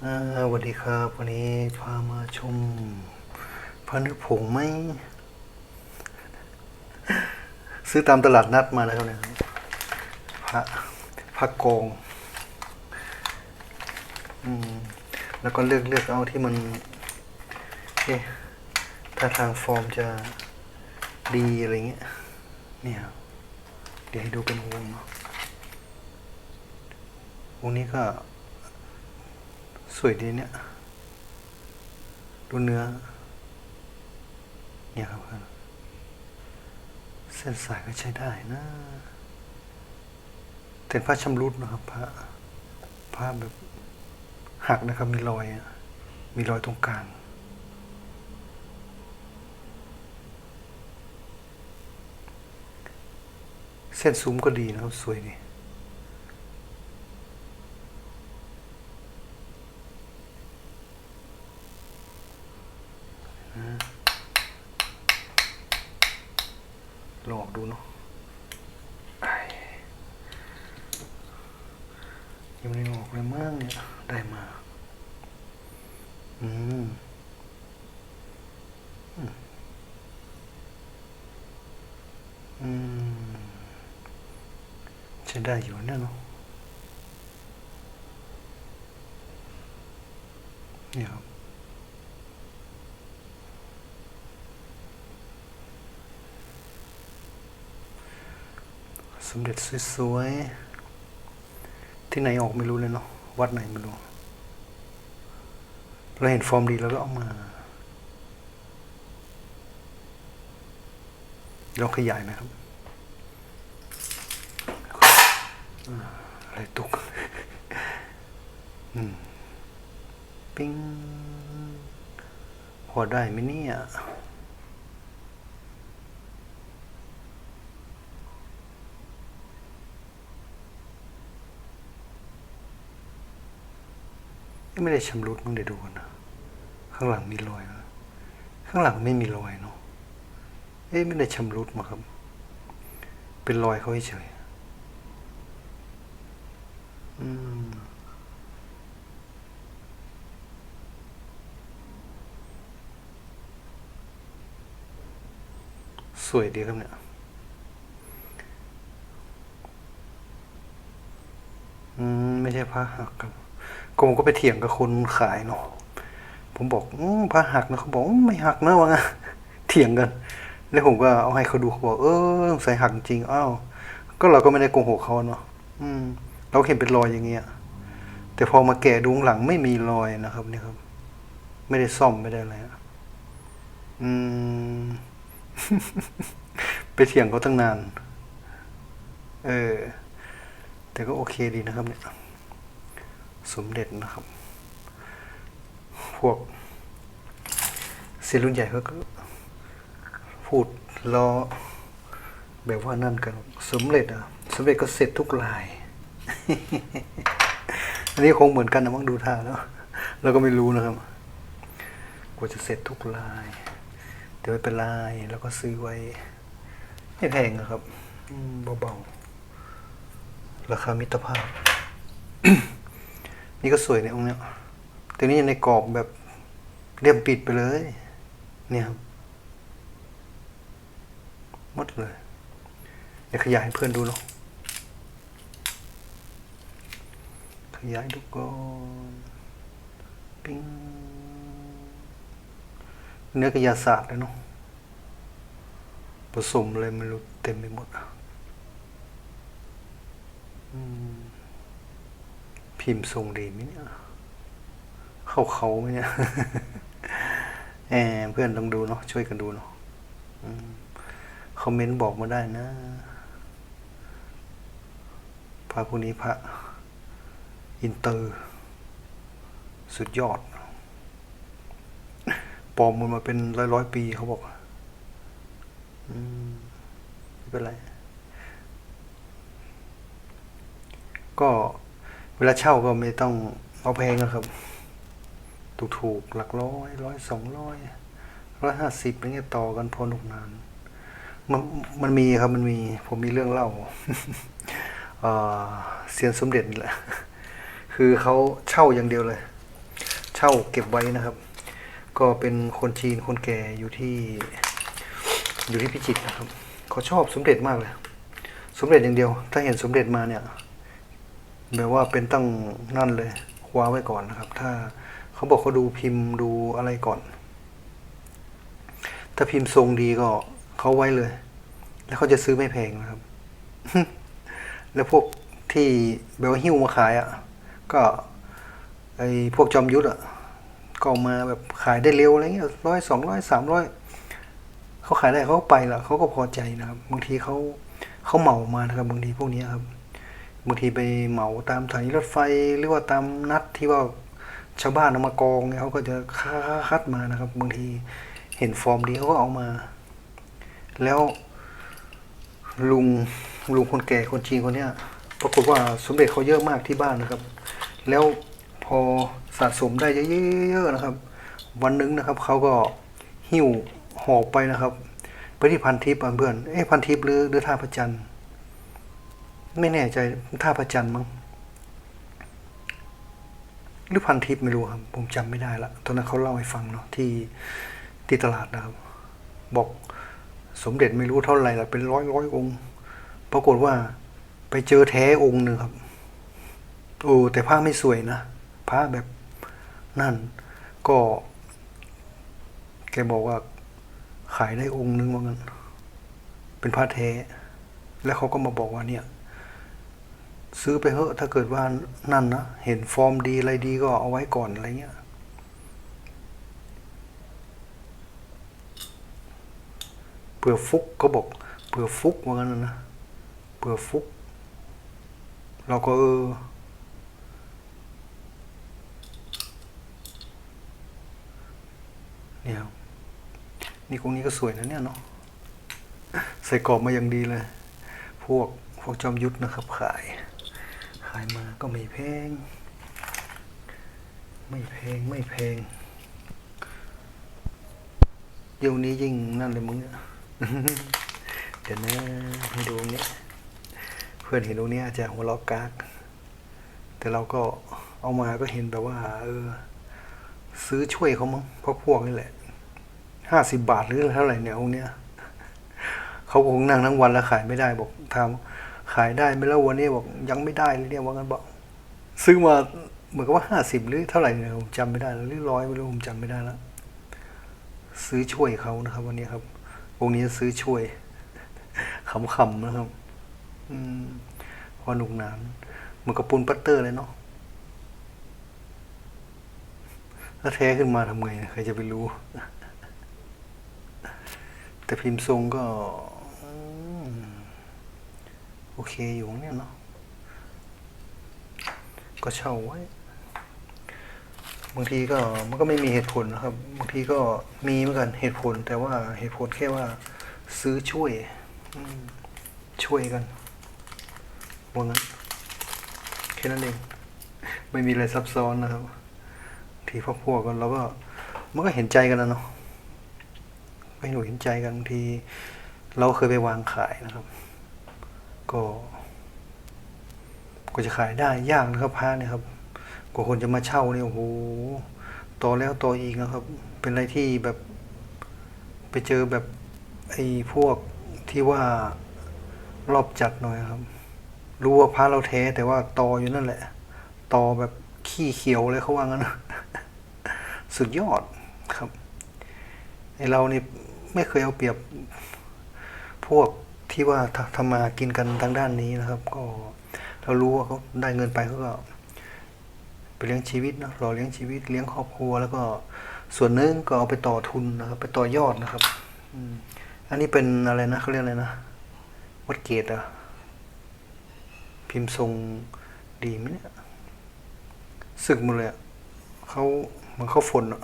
สวัสดีครับ วันนี้พามาชมพระนึกผงไหม ซื้อตามตลาดนัดมานะครับเนี่ยพระพระกองอืมแล้วก็เลือกเลือกเอาที่มันเอ๊ะถ้าทางฟอร์มจะดีอะไรเงี้ยเนี่ยเดี๋ยวให้ดูเป็นวงเนาะวงนี้ก็ สวยดีเนี่ยดูเนื้อ เนี่ยครับเส้นสายก็ใช้ได้นะแต่ผ้าชำรุดนะครับผ้าผ้าแบบหักนะครับ มีรอย มีรอยตรงกลางเส้นซุ้มก็ดีนะครับ สวยดี ลองออกดูเนาะยังไม่ออกเลยมั้งเนี่ย ได้มา อืมอืมอืมใช้ได้อยู่เนี่ยเนาะเนี่ยครับ สมเด็จสวยๆ ที่ไหนออกไม่รู้เลยเนาะวัดไหนไม่รู้ เราเห็นฟอร์มดีแล้วก็เอามาลองขยายไหมครับอะไรตุกปิ้งพอได้ไหมเนี่ย ไม่ได้ชำรุดมึงเดี๋ยวดูนะข้างหลังมีรอยนะข้างหลังไม่มีรอยเนาะเอ๊ะไม่ได้ชำรุดมาครับ เป็นรอยเขาเฉยอืมสวยดีครับเนี่ย อืม ไม่ใช่ผ้าหักครับ ก็ผมก็ไปเถียงกับคนขายเนาะผมบอกอมผ้าหักนะเขาบอกไม่หักนะวะเถียงกัน แล้วผมก็เอาให้เขาดูเขาบอกเออใส่หักจริงอ้าวก็เราก็ไม่ได้โกหกเขาเนาะอืม เราเห็นเป็นรอยอย่างเงี้ย แต่พอมาแกะดูงหลังไม่มีรอยนะครับเนี่ยครับ ไม่ได้ซ่อมไม่ได้อะไรอะอืม ไปเถียงเขาตั้งนาน เออ แต่ก็โอเคดีนะครับเนี่ย สมเด็จนะครับ พวกเซรุ่นใหญ่เขาก็พูดล้อแบบว่านั่นกันสมเด็จอะสมเด็จก็เสร็จทุกลาย อันนี้คงเหมือนกันนะมั้งดูท่าแล้วเราก็ไม่รู้นะครับกว่าจะเสร็จทุกลายเดี๋ยวไม่เป็นไรแล้วก็ซื้อไว้ ไม่แพงนะครับเบาๆ ราคามิตรภาพ นี่ก็สวยในองค์เนี้ยแต่นี่ในกรอบแบบเรียบปิดไปเลย เนี่ยครับหมดเลย เดี๋ยวขยายให้เพื่อนดูเนาะขยายดูก่อนปิ้งเนื้อกระยาศาสตร์เลยเนาะผสมอะไรไม่รู้เต็มไปหมดอะอืม พิมพ์ทรงดีไหมเนี่ย เข้าเขาไหมเนี่ยแหมเพื่อนต้องดูเนาะช่วยกันดูเนาะอคอมเมนต์บอกมาได้นะพระพวกนี้พระอินเตอร์ สุดยอดปลอมมันมาเป็นร้อยร้อยปีเขาบอกอืมไม่เป็นไร ก็ เวลาเช่าก็ไม่ต้องเอาแพงนะครับ ถูกถูกๆหลักร้อยร้อยสองร้อยร้อยห้าสิบอะไรเงี้ยต่อกันพอหนุกนานมันมันมีครับมันมีผมมีเรื่องเล่าเออเซียนสมเด็จแหละคือเขาเช่าอย่างเดียวเลย เช่าเก็บไว้นะครับ ก็เป็นคนจีนคนแก่อยู่ที่ อยู่ที่พิจิตรนะครับเขาชอบสมเด็จมากเลย สมเด็จอย่างเดียว ถ้าเห็นสมเด็จมาเนี่ย แบบว่าเป็นตั้งนั่นเลยคว้าไว้ก่อนนะครับ ถ้าเขาบอกเขาดูพิมพ์ดูอะไรก่อน ถ้าพิมพ์ทรงดีก็เขาไว้เลย แล้วเขาจะซื้อไม่แพงนะครับ แล้วพวกที่แบบว่าหิ้วมาขายอะ ก็ไอ้พวกจอมยุทธอะก็มาแบบขายได้เร็วอะไรเงี้ยร้อยสองร้อยสามร้อยเขาขายได้เขาไปละเขาก็พอใจนะครับ บางทีเขาเขาเหมามานะครับบางทีพวกนี้ครับ บางทีไปเหมาตามสถานีรถไฟหรือว่าตามนัดที่ว่าชาวบ้านเอามากองเนี่ยเขาก็จะคัดมานะครับ บางทีเห็นฟอร์มดีเขาก็เอามา แล้วลุงลุงคนแก่คนจีนคนเนี้ยปรากฏว่าสมเด็จเขาเยอะมากที่บ้านนะครับ แล้วพอสะสมได้เยอะๆนะครับ วันหนึงนะครับเขาก็หิ้วหอบไปนะครับไปที่พันทิพย์เพื่อนเอ๊ะพันทิพย์หรือหรือท่าพระจันทร์ ไม่แน่ใจท่าพระจันมั้งหรือพันทิพย์ไม่รู้ครับ ผมจำไม่ได้ละตอนนั้นเขาเล่าให้ฟังเนาะที่ที่ตลาดนะครับ บอกสมเด็จไม่รู้เท่าไหร่ละเป็นร้อยร้อยองค์ ปรากฏว่าไปเจอแท้องค์หนึ่งครับ โอ้แต่ผ้าไม่สวยนะผ้าแบบนั่น ก็ แกบอกว่าขายได้องค์นึงว่างั้น เป็นผ้าแท้ แล้วเขาก็มาบอกว่าเนี่ย ซื้อไปเถอะถ้าเกิดว่านั่นนะ เห็นฟอร์มดีอะไรดีก็เอาไว้ก่อนอะไรเงี้ยเผื่อฟุกเขาบอกเผื่อฟุกว่างั้นนะนะเผื่อฟุก เราก็เออเนี่ยนี่กรงนี้ก็สวยนะเนี่ยเนาะใส่กรอบมาอย่างดีเลย พวกพวกจอมยุทธนะครับขาย ขายมาก็ไม่แพง ไม่แพงไม่แพงเดี๋ยวนี้ยิ่งนั่นเลยมึงเนี่ยเดี๋ยวนะให้ดูนี้เพื่อนเห็นตรงนี้อาจจะหัวเราะกากแต่เราก็เอามาก็เห็นแบบว่า เออ ซื้อช่วยเขามั้งเพราะพวกนี่แหละห้าสิบบาทหรือเท่าไหร่เนี่ยองเนี้ยเขาคงนั่งทั้งวันแล้วขายไม่ได้บอกถา ขายได้ไหมแล้ววันนี้บอกยังไม่ได้เลยเนี่ยว่างั้นบอก ซื้อมาเหมือนกับว่าห้าสิบหรือเท่าไหร่เนี่ยผมจำไม่ได้หรือร้อยไม่รู้ผมจำไม่ได้แล้วซื้อช่วยเขานะครับ วันนี้ครับองค์นี้ซื้อช่วยขำๆนะครับ อืมพอหนุกหนานเหมือนกับปูนปัตเตอร์เลยเนาะถ้าแท้ขึ้นมาทำไงใครจะไปรู้ แต่พิมพ์ทรงก็ โอเคอยู่เนี่ยเนาะก็เช่าไว้ บางทีก็มันก็ไม่มีเหตุผลนะครับ บางทีก็มีเหมือนกันเหตุผล แต่ว่าเหตุผลแค่ว่า ซื้อช่วยช่วยกันว่างั้นแค่นั้นเอง ไม่มีอะไรซับซ้อนนะครับทีพวกพวกกันเราก็มันก็เห็นใจกันนะเนาะไม่หนูเห็นใจกันบางที เราเคยไปวางขายนะครับ ก็ก็จะขายได้ยากนะครับพระเนี่ยครับกว่าคนจะมาเช่าเนี่ยโอ้โหต่อแล้วต่ออีกนะครับ เป็นอะไรที่แบบไปเจอแบบไอ้พวกที่ว่ารอบจัดหน่อยครับ รู้ว่าพระเราแท้แต่ว่าตออยู่นั่นแหละตอแบบขี้เขียวเลยเขาว่างั้นสุดยอดครับไอเรานี่ไม่เคยเอาเปรียบพวก ที่ว่าทำมากินกันทางด้านนี้นะครับ ก็เรารู้ว่าเขาได้เงินไปเขาก็ไปเลี้ยงชีวิตนะรอเลี้ยงชีวิตเลี้ยงครอบครัว แล้วก็ส่วนหนึงก็เอาไปต่อทุนนะครับ ไปต่อยอดนะครับอือันนี้เป็นอะไรนะเขาเรียกอะไรนะวัดเกตอะพิมพ์ทรงดีไหมเนี่ยสึกหมดเลยอะเขาเหมือนเขาฝนอะ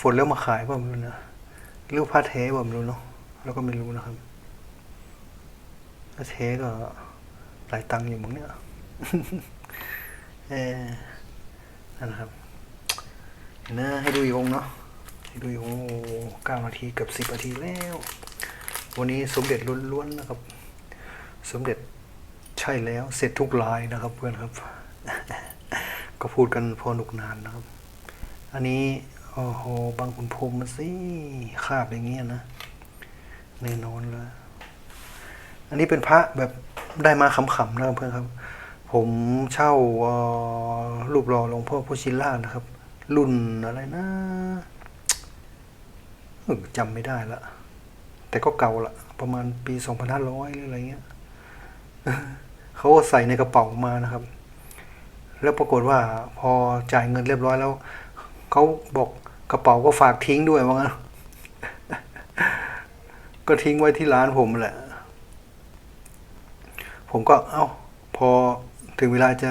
ฝนแล้วมาขายเปล่าไม่รู้นะหรือว่าผ้าแท้เปล่าไม่รู้เนาะ แล้วก็ไม่รู้นะครับผ้าแท้ก็หลายตังค์อยู่มั้งเนี่ยเออนั่นนะครับเห็นนะให้ดูอีกองเนาะให้ดูอีกองโอ้เก้านาทีเกือบสิบนาทีแล้ว วันนี้สมเด็จล้วนๆนะครับ สมเด็จใช่แล้วเสร็จทุกลายนะครับเพื่อนครับ ก็พูดกันพอหนุกนานนะครับ อันนี้ โอ้โห บางคุณพรมมาสิคาบอย่างเงี้ยนะ แน่นอนเลย อันนี้เป็นพระแบบได้มาขำๆนะครับเพื่อนครับ ผมเช่าออรูปหล่อหลวงพ่อพุชินรานะครับ รุ่นอะไรนะจำไม่ได้ละ แต่ก็เก่าละ ประมาณปีสองพันห้าร้อยหรืออะไรเงี้ยเขาใส่ในกระเป๋ามานะครับ แล้วปรากฏว่าพอจ่ายเงินเรียบร้อยแล้ว เขาบอกกระเป๋าก็ฝากทิ้งด้วยว่างั้น ก็ทิ้งไว้ที่ร้านผมแหละ ผมก็เอ้า พอถึงเวลาจะ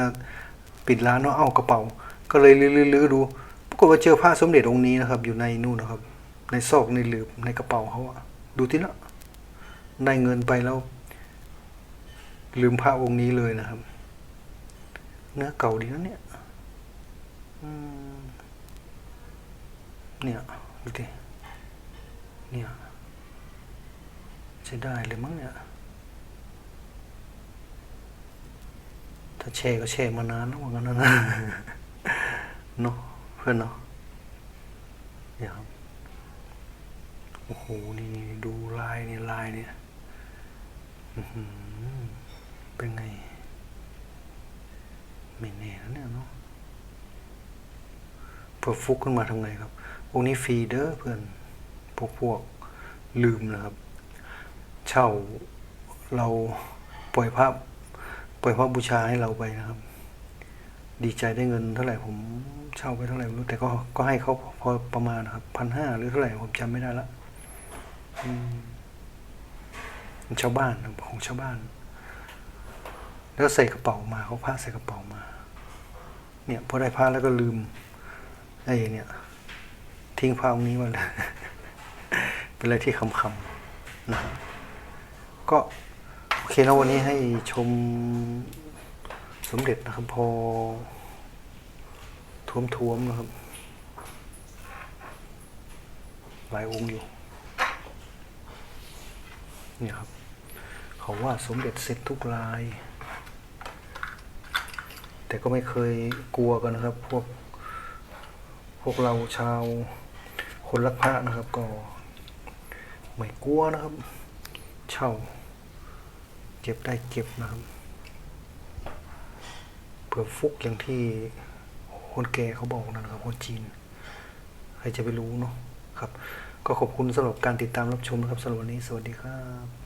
ปิดร้านเนาะเอากระเป๋า ก็เลยลื้อๆดูปรากฏว่าเจอพระสมเด็จองค์นี้นะครับ อยู่ในนู่นนะครับ ในซอกในหลืบในกระเป๋าเขาอะดูที่ละได้เงินไปแล้ว ลืมพระองค์นี้เลยนะครับ เนื้อเก่าดีนะเนี่ยอืมเนี่ยดูดิเนี่ย ใช้ได้เลยมั้งเนี่ย ถ้าแช่ก็แช่มานานแล้วเหมือนกันนะเนาะเพื่อนเนาะเนี่ยครับโอ้โห นี่ดูลายนี่ลายเนี่ยเป็นไง ไม่แน่นะเนี่ยเนาะเพื่อฟุกขึ้นมาทำไงครับองค์นี้ฟรีเด้อเพื่อน พวกพวกลืมนะครับ เช่าเราปล่อยภาพปล่อยพระบูชาให้เราไปนะครับ ดีใจได้เงินเท่าไหร่ผมเช่าไปเท่าไหร่ไม่รู้แต่ก็ก็ให้เขาพอประมาณนะครับพันห้าหรือเท่าไหร่ผมจำไม่ได้ละชาวบ้านของชาวบ้าน แล้วใส่กระเป๋ามาเขาพาใส่กระเป๋ามา เนี่ยพอได้ผ้าแล้วก็ลืมไอ้เนี่ย ทิ้งผ้าองค์นี้ไว้เลยเป็นอะไรที่คำๆนะครับ ก็โอเคนะวันนี้ให้ชมสมเด็จนะครับพอท้วมๆนะครับ หลายองค์อยู่ นี่ครับ เขาว่าสมเด็จเสร็จทุกลาย แต่ก็ไม่เคยกลัวกันนะครับ พวก พวกเราชาวคนรักพระนะครับ ก็ไม่กลัวนะครับ เช่า เก็บได้เก็บนะครับเผื่อฟุกอย่างที่คนแก่เขาบอกนะครับคนจีน ใครจะไปรู้เนาะครับ ก็ขอบคุณสำหรับการติดตามรับชมนะครับสำหรับวันนี้สวัสดีครับ